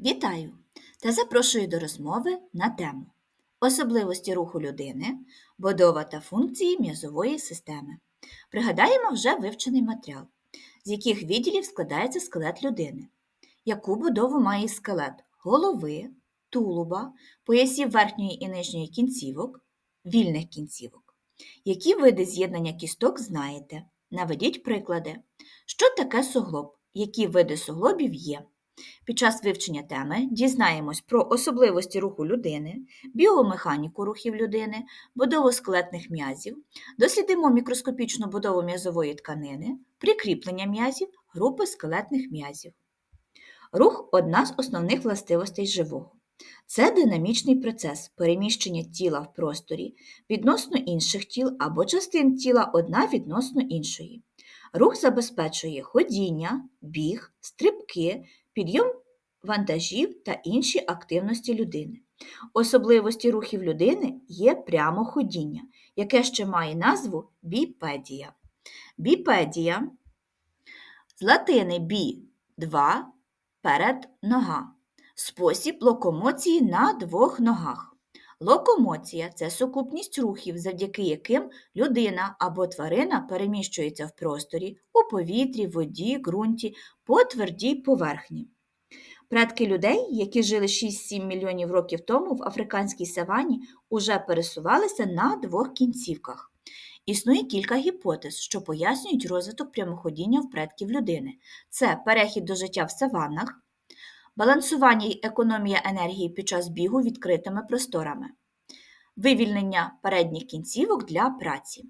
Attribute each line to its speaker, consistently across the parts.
Speaker 1: Вітаю та запрошую до розмови на тему Особливості руху людини, будова та функції м'язової системи. Пригадаємо вже вивчений матеріал, з яких відділів складається скелет людини, яку будову має скелет голови, тулуба, поясів верхньої і нижньої кінцівок, вільних кінцівок. Які види з'єднання кісток знаєте? Наведіть приклади. Що таке суглоб? Які види суглобів є? Під час вивчення теми дізнаємось про особливості руху людини, біомеханіку рухів людини, будову скелетних м'язів, дослідимо мікроскопічну будову м'язової тканини, прикріплення м'язів, групи скелетних м'язів. Рух одна з основних властивостей живого. Це динамічний процес переміщення тіла в просторі відносно інших тіл або частин тіла одна відносно іншої. Рух забезпечує ходіння, біг, стрибки, підйом вантажів та інші активності людини. Особливості рухів людини є прямоходіння, яке ще має назву біпедія. Біпедія з латини бі два перед нога. Спосіб локомоції на двох ногах. Локомоція це сукупність рухів, завдяки яким людина або тварина переміщується в просторі, у повітрі, воді, ґрунті, по твердій поверхні. Предки людей, які жили 6-7 мільйонів років тому в африканській савані, уже пересувалися на двох кінцівках. Існує кілька гіпотез, що пояснюють розвиток прямоходіння в предків людини. Це перехід до життя в саваннах, балансування й економія енергії під час бігу відкритими просторами, вивільнення передніх кінцівок для праці.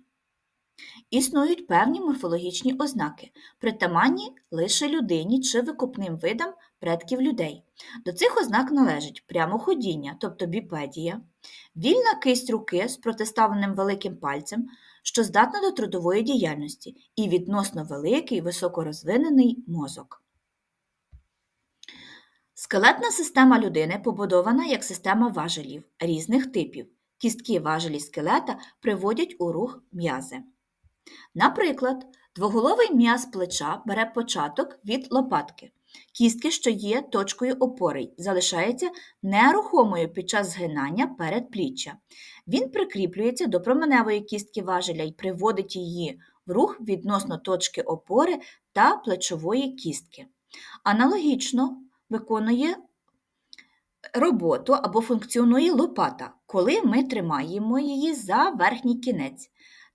Speaker 1: Існують певні морфологічні ознаки, притаманні лише людині чи викупним видам предків людей. До цих ознак належать прямоходіння, тобто біпедія, вільна кисть руки з протиставленим великим пальцем, що здатна до трудової діяльності, і відносно великий високорозвинений мозок. Скелетна система людини побудована як система важелів різних типів. Кістки важелі скелета приводять у рух м'язи. Наприклад, двоголовий м'яз плеча бере початок від лопатки. Кістки, що є точкою опори, залишається нерухомою під час згинання передпліччя. Він прикріплюється до променевої кістки важеля і приводить її в рух відносно точки опори та плечової кістки. Аналогічно виконує роботу або функціонує лопата, коли ми тримаємо її за верхній кінець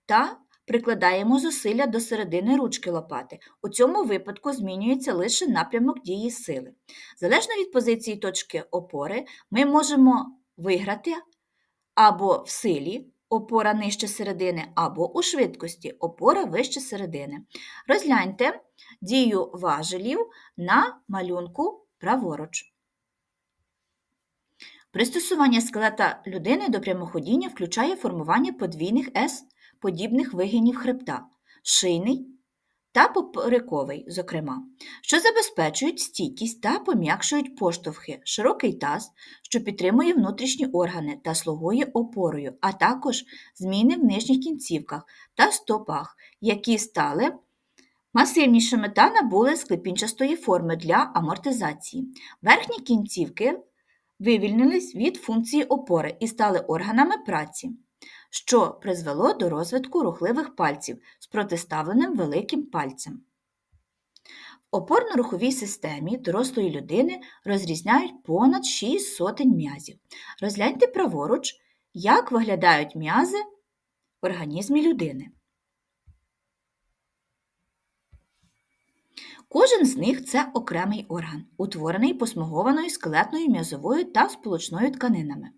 Speaker 1: та прикладаємо зусилля до середини ручки лопати. У цьому випадку змінюється лише напрямок дії сили. Залежно від позиції точки опори, ми можемо виграти або в силі. Опора нижче середини, або у швидкості опора вище середини. Розгляньте дію важелів на малюнку праворуч. Пристосування скелета людини до прямоходіння включає формування подвійних С подібних вигинів хребта, шийний та поперековий, зокрема, що забезпечують стійкість та пом'якшують поштовхи, широкий таз, що підтримує внутрішні органи та слугує опорою, а також зміни в нижніх кінцівках та стопах, які стали масивнішими та набули склепінчастої форми для амортизації. Верхні кінцівки вивільнились від функції опори і стали органами праці що призвело до розвитку рухливих пальців з протиставленим великим пальцем. В опорно-руховій системі дорослої людини розрізняють понад 6 сотень м'язів. Розгляньте праворуч, як виглядають м'язи в організмі людини. Кожен з них це окремий орган, утворений посмугованою скелетною м'язовою та сполучною тканинами.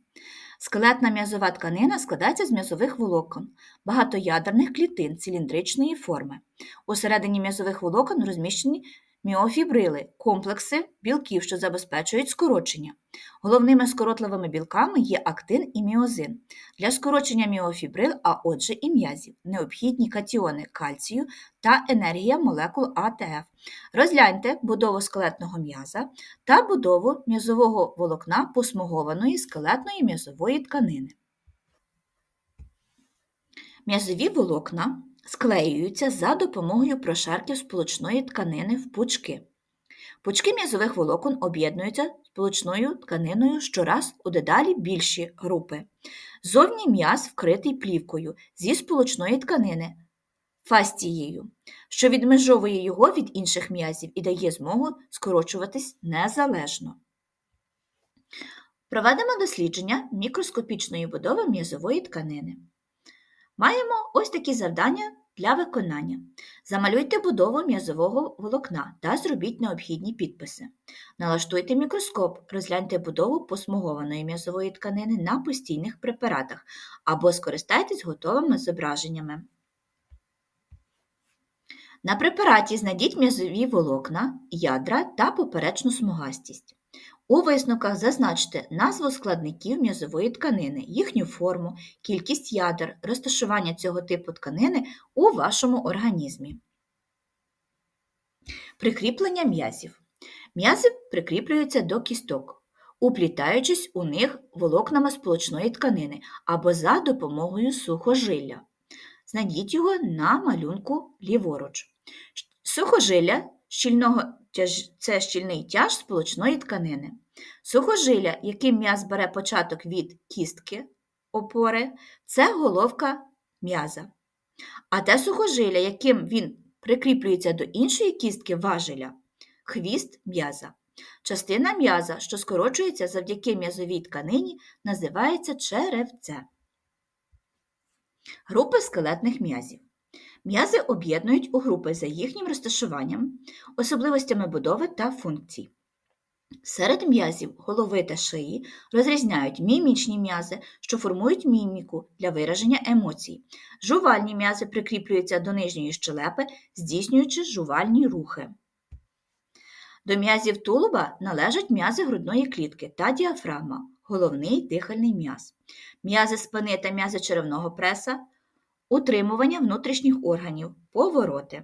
Speaker 1: Скелетна м'язова тканина складається з м'язових волокон, багатоядерних клітин циліндричної форми. Усередині м'язових волокон розміщені міофібрили комплекси білків, що забезпечують скорочення. Головними скоротливими білками є актин і міозин. Для скорочення міофібрил, а отже і м'язів, необхідні катіони кальцію та енергія молекул АТФ. Розгляньте будову скелетного м'яза та будову м'язового волокна посмугованої скелетної м'язової тканини. М'язові волокна склеюються за допомогою прошарків сполучної тканини в пучки. Пучки м'язових волокон об'єднуються сполучною тканиною щораз у дедалі більші групи. Зовні м'яз вкритий плівкою зі сполучної тканини фастією, що відмежовує його від інших м'язів і дає змогу скорочуватись незалежно. Проведемо дослідження мікроскопічної будови м'язової тканини. Маємо ось такі завдання для виконання. Замалюйте будову м'язового волокна та зробіть необхідні підписи. Налаштуйте мікроскоп, розгляньте будову посмугованої м'язової тканини на постійних препаратах або скористайтесь готовими зображеннями. На препараті знайдіть м'язові волокна, ядра та поперечну смугастість. У висновках зазначте назву складників м'язової тканини, їхню форму, кількість ядер, розташування цього типу тканини у вашому організмі. Прикріплення м'язів. М'язи прикріплюються до кісток, уплітаючись у них волокнами сполучної тканини або за допомогою сухожилля. Знайдіть його на малюнку ліворуч. Сухожилля щільного. Це щільний тяж сполучної тканини. Сухожилля, яким м'яз бере початок від кістки опори, це головка м'яза. А те сухожилля, яким він прикріплюється до іншої кістки важеля, хвіст м'яза. Частина м'яза, що скорочується завдяки м'язовій тканині, називається черевце. Групи скелетних м'язів. М'язи об'єднують у групи за їхнім розташуванням, особливостями будови та функцій. Серед м'язів голови та шиї розрізняють мімічні м'язи, що формують міміку для вираження емоцій. Жувальні м'язи прикріплюються до нижньої щелепи, здійснюючи жувальні рухи. До м'язів тулуба належать м'язи грудної клітки та діафрагма, головний дихальний м'яз, м'язи спини та м'язи черевного преса, утримування внутрішніх органів, повороти.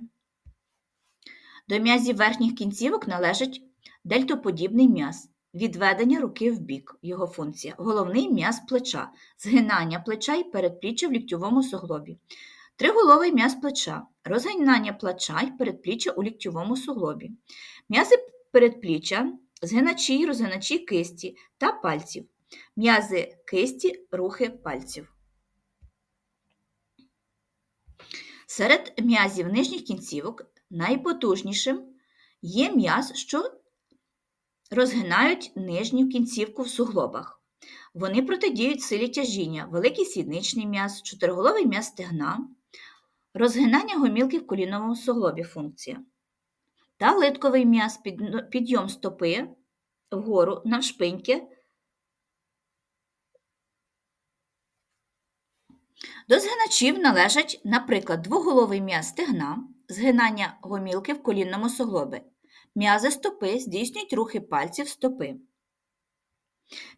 Speaker 1: До м'язів верхніх кінцівок належить дельтоподібний м'яз, відведення руки в бік, його функція, головний м'яз плеча, згинання плеча і передпліччя в ліктьовому суглобі, триголовий м'яз плеча, розгинання плеча і передпліччя у ліктьовому суглобі, м'язи передпліччя, згиначі й розгиначі кисті та пальців, м'язи кисті, рухи пальців. Серед м'язів нижніх кінцівок найпотужнішим є м'яз, що розгинають нижню кінцівку в суглобах. Вони протидіють силі тяжіння, великий сідничний м'яз, чотириголовий м'яз стегна, розгинання гомілки в коліновому суглобі функція. Та литковий м'яз, підйом стопи вгору навшпиньки. До згиначів належать, наприклад, двоголовий м'яз стегна, згинання гомілки в колінному суглобі, М'язи стопи здійснюють рухи пальців стопи.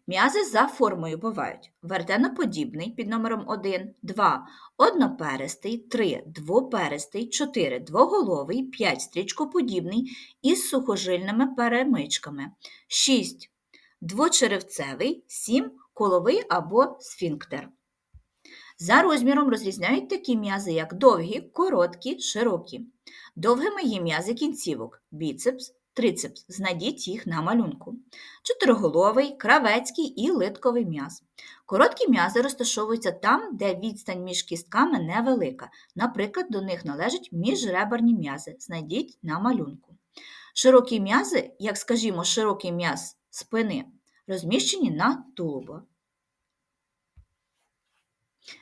Speaker 1: М'язи за формою бувають вертеноподібний під номером 1, 2 одноперистий, 3 двоперистий, 4 двоголовий, 5 стрічкоподібний із сухожильними перемичками, 6 двочеревцевий, 7 коловий або сфінктер. За розміром розрізняють такі м'язи, як довгі, короткі, широкі. Довгими є м'язи кінцівок, біцепс, трицепс. Знайдіть їх на малюнку. Чотириголовий, кравецький і литковий м'яз. Короткі м'язи розташовуються там, де відстань між кістками невелика. Наприклад, до них належать міжреберні м'язи. Знайдіть на малюнку. Широкі м'язи, як скажімо, широкий м'яз спини, розміщені на тулубо.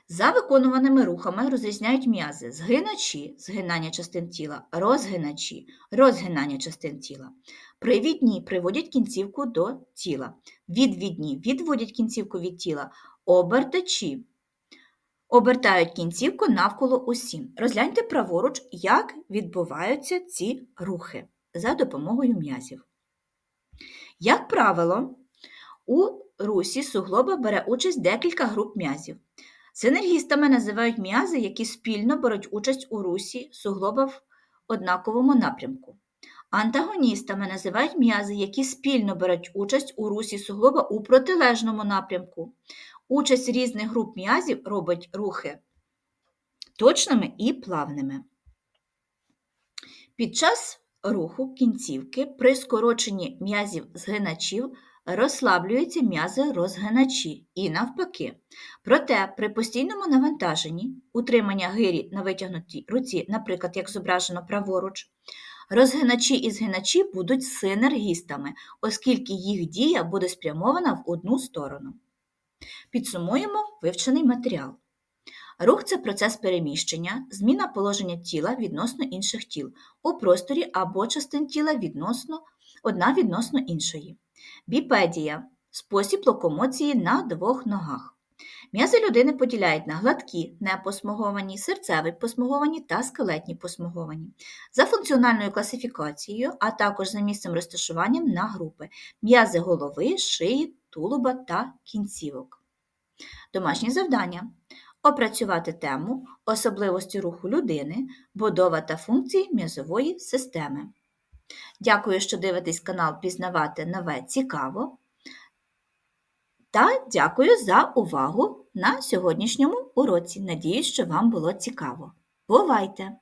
Speaker 1: За виконуваними рухами розрізняють м'язи згиначі згинання частин тіла, розгиначі розгинання частин тіла. Привідні приводять кінцівку до тіла, відвідні відводять кінцівку від тіла, обертачі обертають кінцівку навколо осі. Розгляньте праворуч, як відбуваються ці рухи за допомогою м'язів. Як правило, у русі суглоба бере участь декілька груп м'язів. Синергістами називають м'язи, які спільно беруть участь у русі суглоба в однаковому напрямку. Антагоністами називають м'язи, які спільно беруть участь у русі суглоба у протилежному напрямку. Участь різних груп м'язів робить рухи точними і плавними. Під час руху кінцівки при скороченні м'язів згиначів розслаблюються м'язи розгиначі і навпаки. Проте при постійному навантаженні утримання гирі на витягнутій руці, наприклад, як зображено праворуч, розгиначі і згиначі будуть синергістами, оскільки їх дія буде спрямована в одну сторону. Підсумуємо вивчений матеріал. Рух це процес переміщення, зміна положення тіла відносно інших тіл у просторі або частин тіла відносно одна відносно іншої. Біпедія спосіб локомоції на двох ногах. М'язи людини поділяють на гладкі, непосмуговані, серцеві посмуговані та скелетні посмуговані. За функціональною класифікацією, а також за місцем розташуванням на групи м'язи голови, шиї, тулуба та кінцівок. Домашнє завдання опрацювати тему особливості руху людини, будова та функції м'язової системи. Дякую, що дивитесь канал Пізнавати нове цікаво. Та дякую за увагу на сьогоднішньому уроці. Надіюсь, що вам було цікаво. Бувайте!